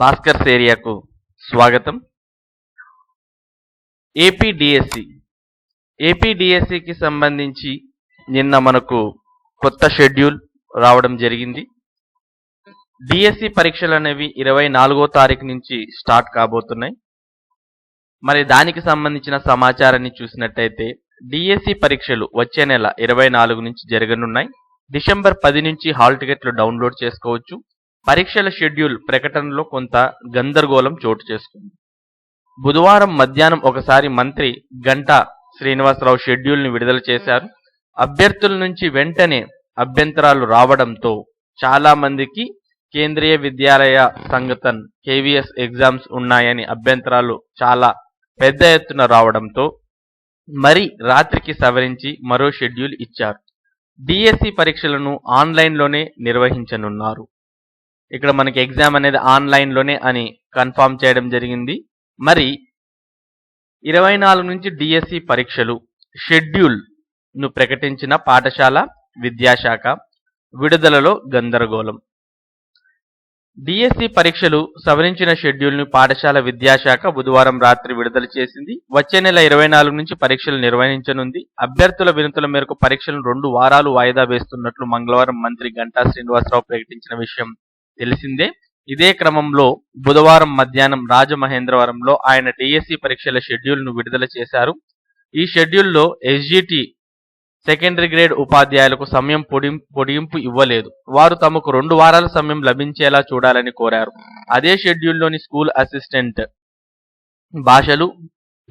భాస్కర్స్ ఏరియాకు స్వాగతం. ఏపీడిఎస్సి. ఏపీడిఎస్సికి సంబంధించి నిన్న మనకు కొత్త షెడ్యూల్ రావడం జరిగింది. డిఎస్సి పరీక్షలు అనేవి ఇరవై నాలుగో తారీఖు నుంచి స్టార్ట్ కాబోతున్నాయి. మరి దానికి సంబంధించిన సమాచారాన్ని చూసినట్టయితే డిఎస్సి పరీక్షలు వచ్చే నెల ఇరవై నాలుగు నుంచి జరగనున్నాయి. డిసెంబర్ పది నుంచి హాల్ టికెట్లు డౌన్లోడ్ చేసుకోవచ్చు. పరీక్షల షెడ్యూల్ ప్రకటనలో కొంత గందరగోళం చోటు చేసుకుంది. బుధవారం మధ్యాహ్నం ఒకసారి మంత్రి గంటా శ్రీనివాసరావు షెడ్యూల్ని విడుదల చేశారు. అభ్యర్థుల నుంచి వెంటనే అభ్యంతరాలు రావడంతో చాలా మందికి కేంద్రీయ విద్యాలయ సంగతన్ కేవీఎస్ ఎగ్జామ్స్ ఉన్నాయని అభ్యంతరాలు చాలా పెద్ద ఎత్తున రావడంతో మరి రాత్రికి సవరించి మరో షెడ్యూల్ ఇచ్చారు. డిఎస్సి పరీక్షలను ఆన్లైన్లోనే నిర్వహించనున్నారు. ఇక్కడ మనకి ఎగ్జామ్ అనేది ఆన్లైన్లోనే అని కన్ఫామ్ చేయడం జరిగింది. మరి ఇరవై నాలుగు నుంచి డిఎస్సి పరీక్షలు షెడ్యూల్ను ప్రకటించిన పాఠశాల విద్యాశాఖ విడుదలలో గందరగోళం. డిఎస్సి పరీక్షలు సవరించిన షెడ్యూల్ను పాఠశాల విద్యాశాఖ బుధవారం రాత్రి విడుదల చేసింది. వచ్చే నెల ఇరవై నాలుగు నుంచి పరీక్షలు నిర్వహించనుంది. అభ్యర్థుల వినతుల మేరకు పరీక్షలను రెండు వారాలు వాయిదా వేస్తున్నట్లు మంగళవారం మంత్రి గంటా శ్రీనివాసరావు ప్రకటించిన విషయం. తెలిసిందే. ఇదే క్రమంలో బుధవారం మధ్యాహ్నం రాజమహేంద్రవరంలో ఆయన డిఎస్సి పరీక్షల షెడ్యూల్ను విడుదల చేశారు. ఈ షెడ్యూల్లో ఎస్జిటి సెకండరీ గ్రేడ్ ఉపాధ్యాయులకు సమయం పొడి పొడిగింపు ఇవ్వలేదు. వారు తమకు రెండు వారాల సమయం లభించేలా చూడాలని కోరారు. అదే షెడ్యూల్లోని స్కూల్ అసిస్టెంట్ భాషలు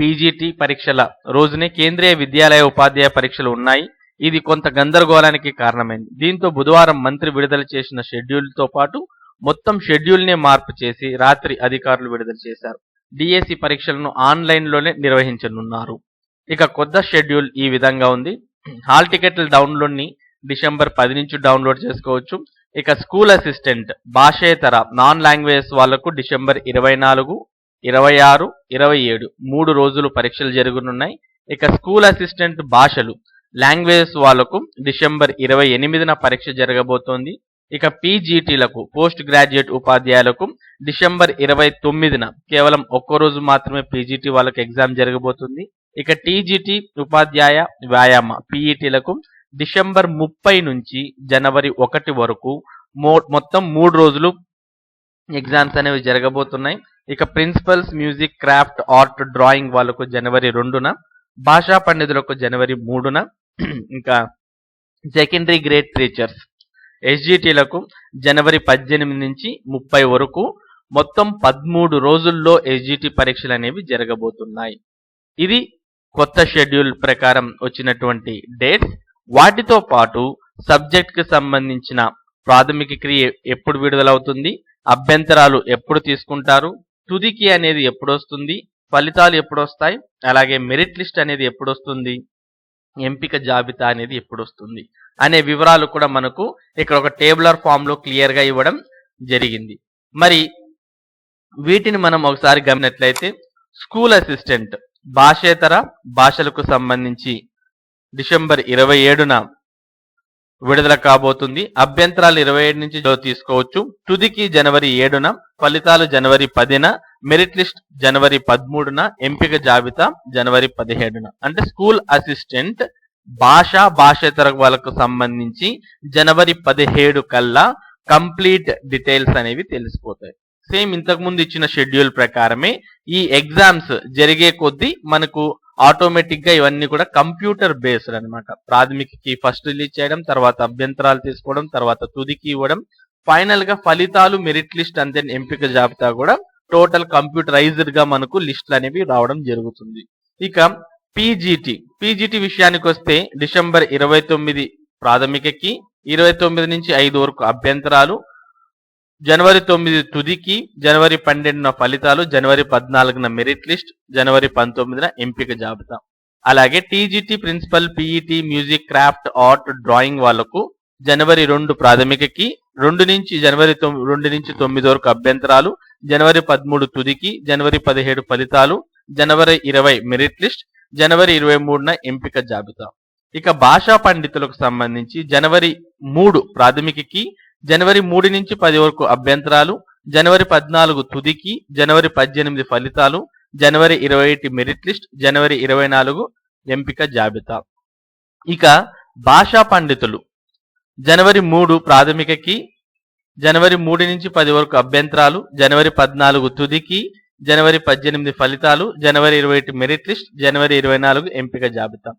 పీజీటీ పరీక్షల రోజునే కేంద్రీయ విద్యాలయ ఉపాధ్యాయ పరీక్షలు ఉన్నాయి. ఇది కొంత గందరగోళానికి కారణమైంది. దీంతో బుధవారం మంత్రి విడుదల చేసిన షెడ్యూల్తో పాటు మొత్తం షెడ్యూల్నే మార్పు చేసి రాత్రి అధికారులు విడుదల చేశారు. డిఎస్సి పరీక్షలను ఆన్లైన్లోనే నిర్వహించనున్నారు. ఇక కొత్త షెడ్యూల్ ఈ విధంగా ఉంది. హాల్ టికెట్ల డౌన్లోడ్ని డిసెంబర్ పది నుంచి డౌన్లోడ్ చేసుకోవచ్చు. ఇక స్కూల్ అసిస్టెంట్ భాషేతర నాన్ లాంగ్వేజెస్ వాళ్ళకు డిసెంబర్ ఇరవై నాలుగు ఇరవై ఆరు ఇరవై ఏడు మూడు రోజులు పరీక్షలు జరగనున్నాయి. ఇక స్కూల్ అసిస్టెంట్ భాషలు లాంగ్వేజెస్ వాళ్ళకు డిసెంబర్ ఇరవై ఎనిమిదిన పరీక్ష జరగబోతోంది. ఇక పీజీటీలకు పోస్ట్ గ్రాడ్యుయేట్ ఉపాధ్యాయులకు డిసెంబర్ ఇరవై తొమ్మిదిన కేవలం ఒక్కరోజు మాత్రమే పీజీటీ వాళ్ళకి ఎగ్జామ్ జరగబోతుంది. ఇక టీజీటీ ఉపాధ్యాయ వ్యాయామ పీఈటీలకు డిసెంబర్ ముప్పై నుంచి జనవరి ఒకటి వరకు మొత్తం మూడు రోజులు ఎగ్జామ్స్ అనేవి జరగబోతున్నాయి. ఇక principals music craft art drawing వాళ్ళకు జనవరి రెండున భాషా పండితులకు జనవరి మూడున ఇంకా సెకండరీ గ్రేడ్ టీచర్స్ ఎస్జిటీలకు జనవరి పద్దెనిమిది నుంచి ముప్పై వరకు మొత్తం పదమూడు రోజుల్లో ఎస్జిటి పరీక్షలు అనేవి జరగబోతున్నాయి. ఇది కొత్త షెడ్యూల్ ప్రకారం వచ్చినటువంటి డేట్స్. వాటితో పాటు సబ్జెక్ట్కి సంబంధించిన ప్రాథమిక క్రియ ఎప్పుడు విడుదలవుతుంది అభ్యంతరాలు ఎప్పుడు తీసుకుంటారు తుదికి అనేది ఎప్పుడు వస్తుంది ఫలితాలు ఎప్పుడు వస్తాయి అలాగే మెరిట్ లిస్ట్ అనేది ఎప్పుడు వస్తుంది ఎంపిక జాబితా అనేది ఎప్పుడు వస్తుంది అనే వివరాలు కూడా మనకు ఇక్కడ ఒక టేబులర్ ఫామ్లో క్లియర్గా ఇవ్వడం జరిగింది. మరి వీటిని మనం ఒకసారి గమనినట్లయితే స్కూల్ అసిస్టెంట్ భాషేతర భాషలకు సంబంధించి డిసెంబర్ ఇరవై ఏడున విడుదల కాబోతుంది. అభ్యంతరాలు ఇరవై ఏడు నుంచి తీసుకోవచ్చు. తుదికి జనవరి ఏడున ఫలితాలు జనవరి పదిన మెరిట్ లిస్ట్ జనవరి పదమూడున ఎంపిక జాబితా జనవరి పదిహేడున. అంటే స్కూల్ అసిస్టెంట్ భాష భాషేతర వాళ్ళకు సంబంధించి జనవరి పదిహేడు కల్లా కంప్లీట్ డీటెయిల్స్ అనేవి తెలిసిపోతాయి. సేమ్ ఇంతకు ముందు ఇచ్చిన షెడ్యూల్ ప్రకారమే ఈ ఎగ్జామ్స్ జరిగే కొద్దీ మనకు ఆటోమేటిక్గా ఇవన్నీ కూడా కంప్యూటర్ బేస్డ్ అన్నమాట. ప్రాథమికకి ఫస్ట్ రిలీజ్ చేయడం తర్వాత అభ్యంతరాలు తీసుకోవడం తర్వాత తుదికి ఇవ్వడం ఫైనల్గా ఫలితాలు మెరిట్ లిస్ట్ అంతే ఎంపిక జాబితా కూడా టోటల్ కంప్యూటరైజ్డ్గా మనకు లిస్టులు అనేవి రావడం జరుగుతుంది. ఇక పీజీటీ పీజీటీ విషయానికి వస్తే డిసెంబర్ ఇరవై తొమ్మిది ప్రాథమికకి ఇరవై తొమ్మిది నుంచి ఐదు వరకు అభ్యంతరాలు జనవరి తొమ్మిది తుదికి జనవరి పన్నెండున ఫలితాలు జనవరి పద్నాలుగున మెరిట్ లిస్ట్ జనవరి పంతొమ్మిదిన ఎంపిక జాబితా. అలాగే TGT principal PET music craft art drawing వాళ్ళకు జనవరి రెండు ప్రాథమికకి రెండు నుంచి జనవరి రెండు నుంచి తొమ్మిది వరకు అభ్యంతరాలు జనవరి పదమూడు తుదికి జనవరి పదిహేడు ఫలితాలు జనవరి ఇరవై మెరిట్ లిస్ట్ జనవరి ఇరవై మూడున ఎంపిక జాబితా. ఇక భాషా పండితులకు సంబంధించి జనవరి మూడు ప్రాథమికకి జనవరి మూడు నుంచి పది వరకు అభ్యంతరాలు జనవరి పద్నాలుగు తుదికి జనవరి పద్దెనిమిది ఫలితాలు జనవరి ఇరవై ఒకటి మెరిట్ లిస్ట్ జనవరి ఇరవై నాలుగు ఎంపిక జాబితా. ఇక భాషా పండితులు. జనవరి మూడు ప్రాథమికకి జనవరి మూడు నుంచి పది వరకు అభ్యంతరాలు జనవరి పద్నాలుగు తుదికి జనవరి పద్దెనిమిది ఫలితాలు జనవరి ఇరవై ఒకటి మెరిట్ లిస్ట్ జనవరి ఇరవై నాలుగు ఎంపిక జాబితా.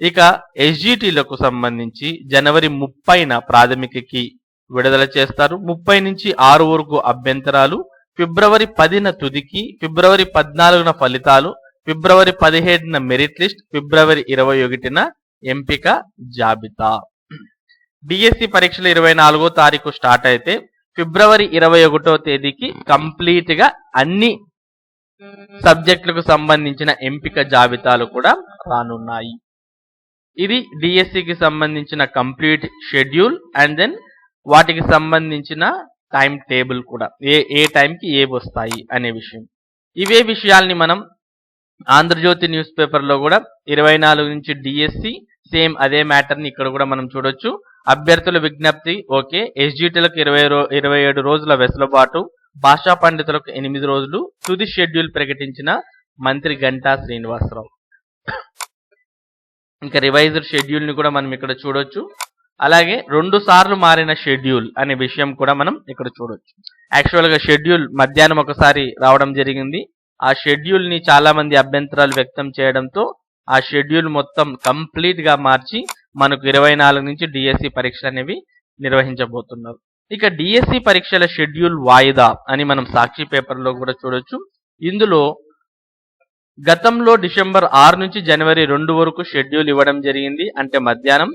ఇక ఎస్జిటిలకు సంబంధించి జనవరి ముప్పైన ప్రాథమికకి విడుదల చేస్తారు. ముప్పై నుంచి ఆరు వరకు అభ్యంతరాలు ఫిబ్రవరి పదిన తుదికి ఫిబ్రవరి పద్నాలుగున ఫలితాలు ఫిబ్రవరి పదిహేడున మెరిట్ లిస్ట్ ఫిబ్రవరి ఇరవై ఒకటిన ఎంపిక జాబితా. డిఎస్సి పరీక్షలు ఇరవై నాలుగో తారీఖు స్టార్ట్ అయితే ఫిబ్రవరి ఇరవై ఒకటో తేదీకి కంప్లీట్గా అన్ని సబ్జెక్టులకు సంబంధించిన ఎంపిక జాబితాలు కూడా రానున్నాయి. ఇది డిఎస్సికి సంబంధించిన కంప్లీట్ షెడ్యూల్ అండ్ దెన్ వాటికి సంబంధించిన టైం టేబుల్ కూడా ఏ ఏ టైంకి ఏ వస్తాయి అనే విషయం. ఇవే విషయాల్ని మనం ఆంధ్రజ్యోతి న్యూస్ పేపర్లో కూడా ఇరవై నాలుగు నుంచి డిఎస్సి సేమ్ అదే మ్యాటర్ని ఇక్కడ కూడా మనం చూడొచ్చు. అభ్యర్థుల విజ్ఞప్తి ఓకే ఎస్జిటీలకు ఇరవై రో ఇరవై ఏడు రోజుల వెసులుబాటు భాషా పండితులకు ఎనిమిది రోజులు తుది షెడ్యూల్ ప్రకటించిన మంత్రి గంటా శ్రీనివాసరావు. ఇంకా రివైజ్డ్ షెడ్యూల్ని కూడా మనం ఇక్కడ చూడొచ్చు. అలాగే రెండు సార్లు మారిన షెడ్యూల్ అనే విషయం కూడా మనం ఇక్కడ చూడొచ్చు. యాక్చువల్గా షెడ్యూల్ మధ్యాహ్నం ఒకసారి రావడం జరిగింది. ఆ షెడ్యూల్ని చాలామంది చాలా మంది అభ్యంతరాలు వ్యక్తం చేయడంతో ఆ షెడ్యూల్ మొత్తం కంప్లీట్గా మార్చి మనకు ఇరవై నాలుగు నుంచి డిఎస్సి పరీక్షలు అనేవి నిర్వహించబోతున్నారు. ఇక డిఎస్సి పరీక్షల షెడ్యూల్ వాయిదా అని మనం సాక్షి పేపర్లో కూడా చూడొచ్చు. ఇందులో గతంలో డిసెంబర్ ఆరు నుంచి జనవరి రెండు వరకు షెడ్యూల్ ఇవ్వడం జరిగింది. అంటే మధ్యాహ్నం.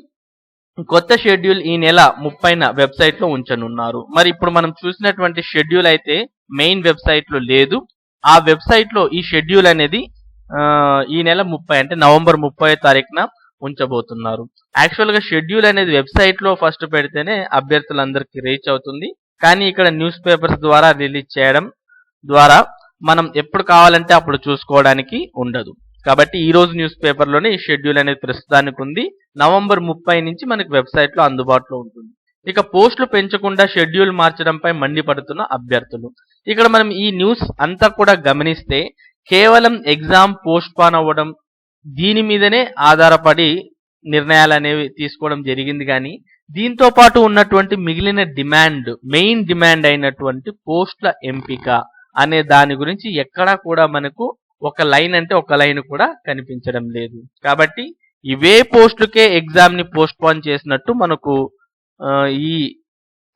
కొత్త షెడ్యూల్ ఈ నెల ముప్పైన వెబ్సైట్లో ఉంచనున్నారు. మరి ఇప్పుడు మనం చూసినటువంటి షెడ్యూల్ అయితే మెయిన్ వెబ్సైట్లో లేదు. ఆ వెబ్సైట్లో ఈ షెడ్యూల్ అనేది ఈ నెల ముప్పై అంటే నవంబర్ ముప్పై తారీఖున ఉంచబోతున్నారు. యాక్చువల్గా షెడ్యూల్ అనేది వెబ్సైట్లో ఫస్ట్ పెడితేనే అభ్యర్థులందరికీ రీచ్ అవుతుంది. కానీ ఇక్కడ న్యూస్ పేపర్స్ ద్వారా రిలీజ్ చేయడం ద్వారా మనం ఎప్పుడు కావాలంటే అప్పుడు చూసుకోవడానికి ఉండదు. కాబట్టి ఈ రోజు న్యూస్ పేపర్లోనే ఈ షెడ్యూల్ అనేది ప్రస్తుతానికి ఉంది. నవంబర్ ముప్పై నుంచి మనకి వెబ్సైట్లో అందుబాటులో ఉంటుంది. ఇక పోస్టులు పెంచకుండా షెడ్యూల్ మార్చడంపై మండిపడుతున్న అభ్యర్థులు. ఇక్కడ మనం ఈ న్యూస్ అంతా కూడా గమనిస్తే కేవలం ఎగ్జామ్ పోస్ట్ పాన్ అవ్వడం దీని మీదనే ఆధారపడి నిర్ణయాలు అనేవి తీసుకోవడం జరిగింది కానీ దీంతో పాటు ఉన్నటువంటి మిగిలిన డిమాండ్ మెయిన్ డిమాండ్ అయినటువంటి పోస్టుల ఎంపిక అనే దాని గురించి ఎక్కడా కూడా మనకు ఒక లైన్ అంటే ఒక లైన్ కూడా కనిపించడం లేదు. కాబట్టి ఇవే పోస్టులకే ఎగ్జామ్ని పోస్ట్ పోన్ చేసినట్టు మనకు ఈ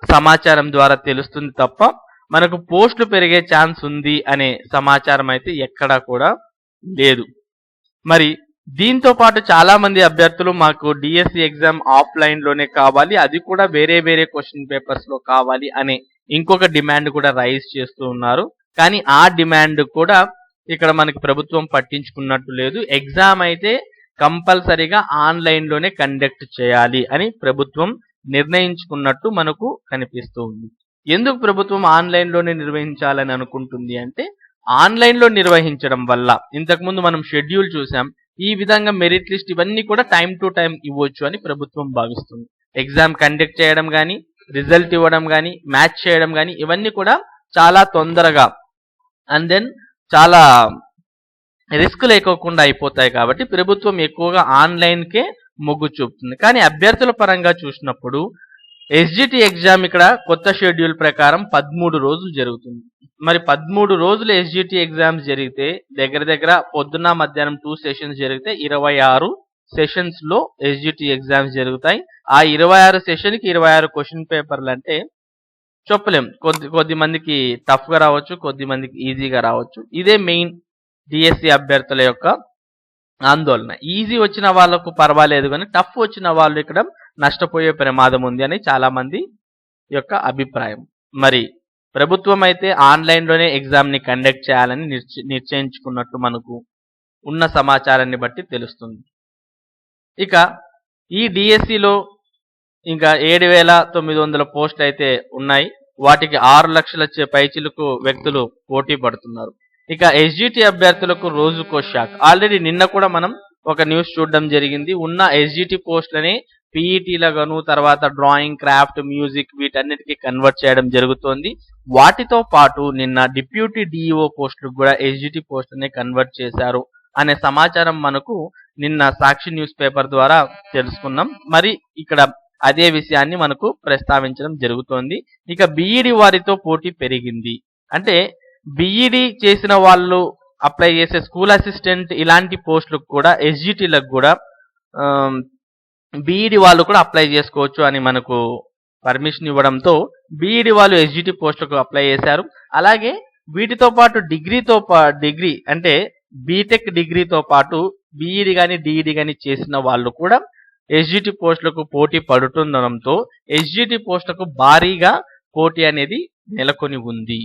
సమాచారం ద్వారా తెలుస్తుంది తప్ప మనకు పోస్టులు పెరిగే ఛాన్స్ ఉంది అనే సమాచారం అయితే ఎక్కడా కూడా లేదు. మరి దీంతో పాటు చాలా మంది అభ్యర్థులు మాకు డిఎస్సి ఎగ్జామ్ ఆఫ్లైన్లోనే కావాలి అది కూడా వేరే వేరే క్వశ్చన్ పేపర్స్లో కావాలి అనే ఇంకొక డిమాండ్ కూడా రైజ్ చేస్తూ ఉన్నారు. కానీ ఆ డిమాండ్ కూడా ఇక్కడ మనకి ప్రభుత్వం పట్టించుకున్నట్టు లేదు. ఎగ్జామ్ అయితే కంపల్సరీగా ఆన్లైన్లోనే కండక్ట్ చేయాలి అని ప్రభుత్వం నిర్ణయించుకున్నట్టు మనకు కనిపిస్తూ ఉంది. ఎందుకు ప్రభుత్వం ఆన్లైన్లోనే నిర్వహించాలని అనుకుంటుంది అంటే ఆన్లైన్లో నిర్వహించడం వల్ల ఇంతకుముందు మనం షెడ్యూల్ చూసాం ఈ విధంగా మెరిట్ లిస్ట్ ఇవన్నీ కూడా టైం టు టైం ఇవ్వచ్చు అని ప్రభుత్వం భావిస్తుంది. ఎగ్జామ్ కండక్ట్ చేయడం కానీ రిజల్ట్ ఇవ్వడం కానీ మ్యాచ్ చేయడం కానీ ఇవన్నీ కూడా చాలా తొందరగా అండ్ దెన్ చాలా రిస్క్ లేకోకుండా అయిపోతాయి కాబట్టి ప్రభుత్వం ఎక్కువగా ఆన్లైన్కే మొగ్గు చూపుతుంది. కానీ అభ్యర్థుల పరంగా చూసినప్పుడు ఎస్జిటి ఎగ్జామ్ ఇక్కడ కొత్త షెడ్యూల్ ప్రకారం పదమూడు రోజులు జరుగుతుంది. మరి పదమూడు రోజులు ఎస్జిటి ఎగ్జామ్స్ జరిగితే దగ్గర దగ్గర పొద్దున్న మధ్యాహ్నం టూ సెషన్స్ జరిగితే ఇరవై ఆరు సెషన్స్లో ఎస్జిటి ఎగ్జామ్స్ జరుగుతాయి. ఆ ఇరవై ఆరు సెషన్కి ఇరవై ఆరు క్వశ్చన్ పేపర్లు అంటే చెప్పలేం. కొద్ది కొద్ది మందికి టఫ్గా రావచ్చు కొద్ది మందికి ఈజీగా రావచ్చు. ఇదే మెయిన్ డిఎస్సి అభ్యర్థుల యొక్క ఆందోళన. ఈజీ వచ్చిన వాళ్ళకు పర్వాలేదు కానీ టఫ్ వచ్చిన వాళ్ళు ఇక్కడ నష్టపోయే ప్రమాదం ఉంది అని చాలామంది యొక్క అభిప్రాయం. మరి ప్రభుత్వం అయితే ఆన్లైన్లోనే ఎగ్జామ్ని కండక్ట్ చేయాలని నిశ్చ- నిశ్చయించుకున్నట్టు మనకు ఉన్న సమాచారాన్ని బట్టి తెలుస్తుంది. ఇక ఈ డిఎస్సిలో ఇంకా ఏడు వేల తొమ్మిది వందల పోస్టులు అయితే ఉన్నాయి. వాటికి ఆరు లక్షల పైచిలకు వ్యక్తులు పోటీ పడుతున్నారు. ఇక ఎస్జిటి అభ్యర్థులకు రోజుకో షాక్ ఆల్రెడీ నిన్న కూడా మనం ఒక న్యూస్ చూడడం జరిగింది. ఉన్న ఎస్జిటి పోస్టులని పీఈటీలగాను తర్వాత డ్రాయింగ్ క్రాఫ్ట్ మ్యూజిక్ వీటన్నిటికీ కన్వర్ట్ చేయడం జరుగుతోంది. వాటితో పాటు నిన్న డిప్యూటీ డిఈఓ పోస్టులకు కూడా ఎస్జిటి పోస్టుని కన్వర్ట్ చేశారు అనే సమాచారం మనకు నిన్న సాక్షి న్యూస్ పేపర్ ద్వారా తెలుసుకున్నాం. మరి ఇక్కడ అదే విషయాన్ని మనకు ప్రస్తావించడం జరుగుతోంది. ఇక బిఈడి వారితో పోటీ పెరిగింది. అంటే బిఈడి చేసిన వాళ్ళు అప్లై చేసే స్కూల్ అసిస్టెంట్ ఇలాంటి పోస్టులకు కూడా ఎస్జిటీలకు కూడా బీఈడి వాళ్ళు కూడా అప్లై చేసుకోవచ్చు అని మనకు పర్మిషన్ ఇవ్వడంతో బీఈడి వాళ్ళు ఎస్జిటి పోస్టులకు అప్లై చేశారు. అలాగే వీటితో పాటు డిగ్రీతో పా డిగ్రీ అంటే బీటెక్ డిగ్రీతో పాటు బీఈడి కానీ డిఈడి కానీ చేసిన వాళ్ళు కూడా ఎస్జిటి పోస్టులకు పోటీ పడుతుండడంతో ఎస్జిటి పోస్టులకు భారీగా పోటీ అనేది నెలకొని ఉంది.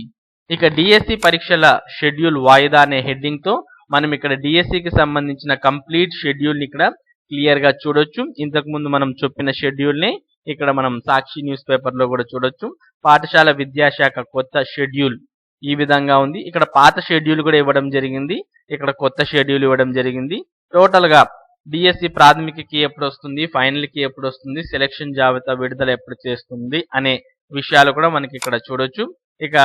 ఇక డిఎస్సి పరీక్షల షెడ్యూల్ వాయిదా అనే హెడ్డింగ్తో మనం ఇక్కడ డిఎస్సికి సంబంధించిన కంప్లీట్ షెడ్యూల్ ఇక్కడ క్లియర్గా చూడొచ్చు. ఇంతకు ముందు మనం చెప్పిన షెడ్యూల్ని ఇక్కడ మనం సాక్షి న్యూస్ పేపర్లో కూడా చూడొచ్చు. పాఠశాల విద్యాశాఖ కొత్త షెడ్యూల్ ఈ విధంగా ఉంది. ఇక్కడ పాత షెడ్యూల్ కూడా ఇవ్వడం జరిగింది. ఇక్కడ కొత్త షెడ్యూల్ ఇవ్వడం జరిగింది. టోటల్గా డిఎస్సి ప్రాథమికకి ఎప్పుడు వస్తుంది? ఫైనల్కి ఎప్పుడు వస్తుంది? సెలక్షన్ జాబితా విడుదల ఎప్పుడు చేస్తుంది? అనే విషయాలు కూడా మనకి ఇక్కడ చూడొచ్చు. ఇక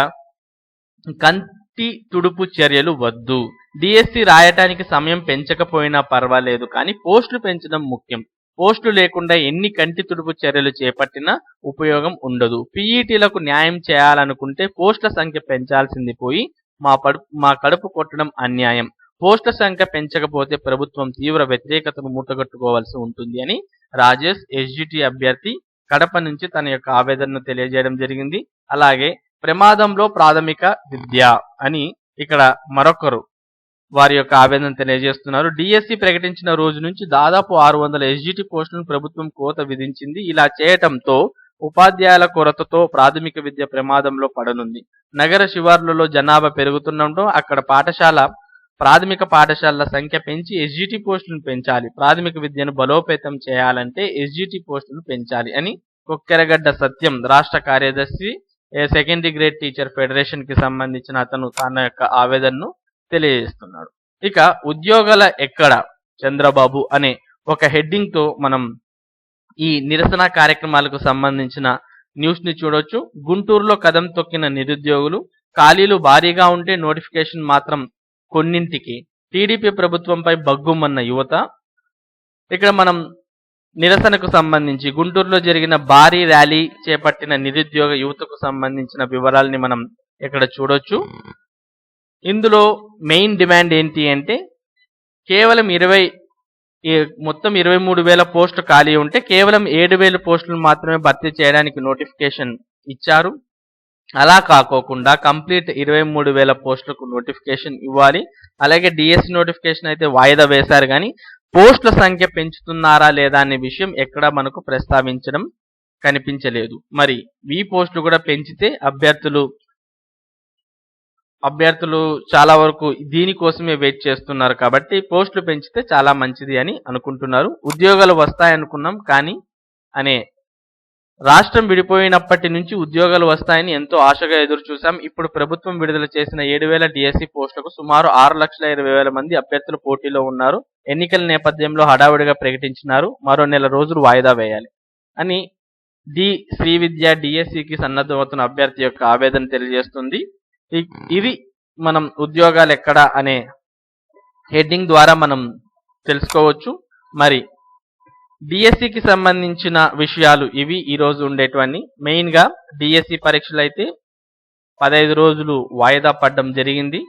కంటి తుడుపు చర్యలు వద్దు. డిఎస్సి రాయటానికి సమయం పెంచకపోయినా పర్వాలేదు కానీ పోస్టులు పెంచడం ముఖ్యం. పోస్టులు లేకుండా ఎన్ని కంటి తుడుపు చర్యలు చేపట్టినా ఉపయోగం ఉండదు. పీఈటీలకు న్యాయం చేయాలనుకుంటే పోస్టుల సంఖ్య పెంచాల్సింది పోయి మా పడుపు మా కడుపు కొట్టడం అన్యాయం. పోస్టుల సంఖ్య పెంచకపోతే ప్రభుత్వం తీవ్ర వ్యతిరేకతను మూటగట్టుకోవాల్సి ఉంటుంది అని రాజేష్ ఎస్జిటి అభ్యర్థి కడప నుంచి తన యొక్క ఆవేదనను తెలియజేయడం జరిగింది. అలాగే ప్రమాదంలో ప్రాథమిక విద్య అని ఇక్కడ మరొకరు వారి యొక్క ఆవేదన తెలియజేస్తున్నారు. డిఎస్సి ప్రకటించిన రోజు నుంచి దాదాపు ఆరు వందల ఎస్జిటి పోస్టులను ప్రభుత్వం కోత విధించింది. ఇలా చేయటంతో ఉపాధ్యాయుల కొరతతో ప్రాథమిక విద్య ప్రమాదంలో పడనుంది. నగర శివార్లలో జనాభా పెరుగుతుండటం అక్కడ పాఠశాల ప్రాథమిక పాఠశాలల సంఖ్య పెంచి ఎస్జిటి పోస్టులను పెంచాలి. ప్రాథమిక విద్యను బలోపేతం చేయాలంటే ఎస్జిటి పోస్టులను పెంచాలి అని కొక్కెరగడ్డ సత్యం రాష్ట్ర కార్యదర్శి సెకండరీ గ్రేడ్ టీచర్ ఫెడరేషన్కి సంబంధించిన అతను తన యొక్క ఆవేదనను తెలియజేస్తున్నాడు. ఇక ఉద్యోగాల ఎక్కడ? చంద్రబాబు అనే ఒక హెడ్డింగ్తో మనం ఈ నిరసన కార్యక్రమాలకు సంబంధించిన న్యూస్ని చూడొచ్చు. గుంటూరులో కదం తొక్కిన నిరుద్యోగులు ఖాళీలు భారీగా ఉంటే నోటిఫికేషన్ మాత్రం కొన్నింటికి. టీడీపీ ప్రభుత్వంపై బగ్గుమన్న యువత. ఇక్కడ మనం నిరసనకు సంబంధించి గుంటూరులో జరిగిన భారీ ర్యాలీ చేపట్టిన నిరుద్యోగ యువతకు సంబంధించిన వివరాల్ని మనం ఇక్కడ చూడొచ్చు. ఇందులో మెయిన్ డిమాండ్ ఏంటి అంటే కేవలం ఇరవై మొత్తం ఇరవై మూడు వేల పోస్టులు ఖాళీ ఉంటే కేవలం ఏడు వేల పోస్టులు మాత్రమే భర్తీ చేయడానికి నోటిఫికేషన్ ఇచ్చారు. అలా కాకోకుండా కంప్లీట్ ఇరవై మూడు వేల పోస్టులకు నోటిఫికేషన్ ఇవ్వాలి. అలాగే డిఎస్సి నోటిఫికేషన్ అయితే వాయిదా వేశారు కానీ పోస్టుల సంఖ్య పెంచుతున్నారా లేదా అనే విషయం ఎక్కడ మనకు ప్రస్తావించడం కనిపించలేదు. మరి ఈ పోస్టులు కూడా పెంచితే అభ్యర్థులు అభ్యర్థులు చాలా వరకు దీనికోసమే వెయిట్ చేస్తున్నారు కాబట్టి పోస్టులు పెంచితే చాలా మంచిది అని అనుకుంటున్నారు. ఉద్యోగాలు వస్తాయనుకున్నాం కానీ అనే రాష్ట్రం విడిపోయినప్పటి నుంచి ఉద్యోగాలు వస్తాయని ఎంతో ఆశగా ఎదురు చూసాం ఇప్పుడు ప్రభుత్వం విడుదల చేసిన ఏడు వేల డిఎస్సి పోస్టులకు సుమారు ఆరు లక్షల ఇరవై వేల మంది అభ్యర్థులు పోటీలో ఉన్నారు. ఎన్నికల నేపథ్యంలో హడావుడిగా ప్రకటించినారు. మరో నెల రోజులు వాయిదా వేయాలి అని డి శ్రీ విద్య డిఎస్సికి సన్నద్ధమవుతున్న అభ్యర్థి యొక్క ఆవేదన తెలియజేస్తుంది. ఇది మనం ఉద్యోగాలు ఎక్కడ అనే హెడ్డింగ్ ద్వారా మనం తెలుసుకోవచ్చు. మరి డిఎస్సికి సంబంధించిన విషయాలు ఇవి ఈ రోజు ఉండేటివన్నీ. మెయిన్గా డిఎస్సి పరీక్షలు అయితే పదహైదు రోజులు వాయిదా పడడం జరిగింది.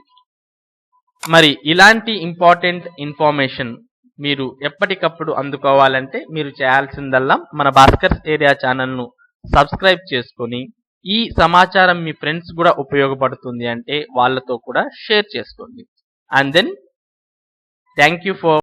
మరి ఇలాంటి ఇంపార్టెంట్ ఇన్ఫర్మేషన్ మీరు ఎప్పటికప్పుడు అందుకోవాలంటే మీరు చేయాల్సిందల్లా మన భాస్కర్స్ ఏరియా ఛానల్ను సబ్స్క్రైబ్ చేసుకొని ఈ సమాచారం మీ ఫ్రెండ్స్ కూడా ఉపయోగపడుతుంది అంటే వాళ్ళతో కూడా షేర్ చేసుకోండి. And then thank you for